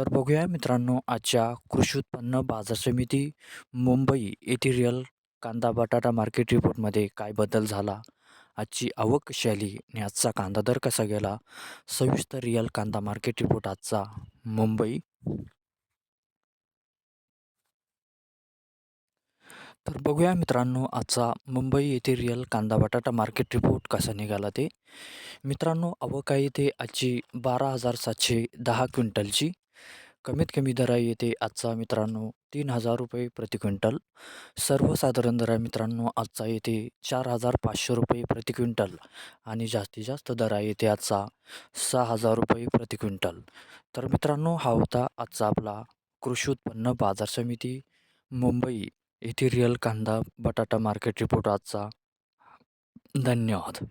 तर बघूया मित्रांनो आजच्या कृषी उत्पन्न बाजार समिती मुंबई येथील रिअल कांदा बटाटा मार्केट रिपोर्टमध्ये काय बदल झाला? आजची आवक कशी आली आणि आजचा कांदा दर कसा गेला? सविस्तर रिअल कांदा मार्केट रिपोर्ट आजचा मुंबई. तर बघूया मित्रांनो आजचा मुंबई येथे रिअल कांदा बटाटा मार्केट रिपोर्ट कसा निघाला ते. मित्रांनो आवक आहे ते आजची बारा हजार सातशे दहा क्विंटलची. कमीत कमी दर आहे येते आजचा मित्रांनो तीन हजार रुपये प्रति क्विंटल. सर्वसाधारण दर आहे मित्रांनो आजचा येते चार हजार पाचशे रुपये प्रति क्विंटल आणि जास्तीत जास्त दर आहे येते आजचा सहा हजार रुपये प्रति क्विंटल. तर मित्रांनो हा होता आजचा आपला कृषी उत्पन्न बाजार समिती मुंबई येथे रिअल कांदा बटाटा मार्केट रिपोर्ट आजचा. धन्यवाद.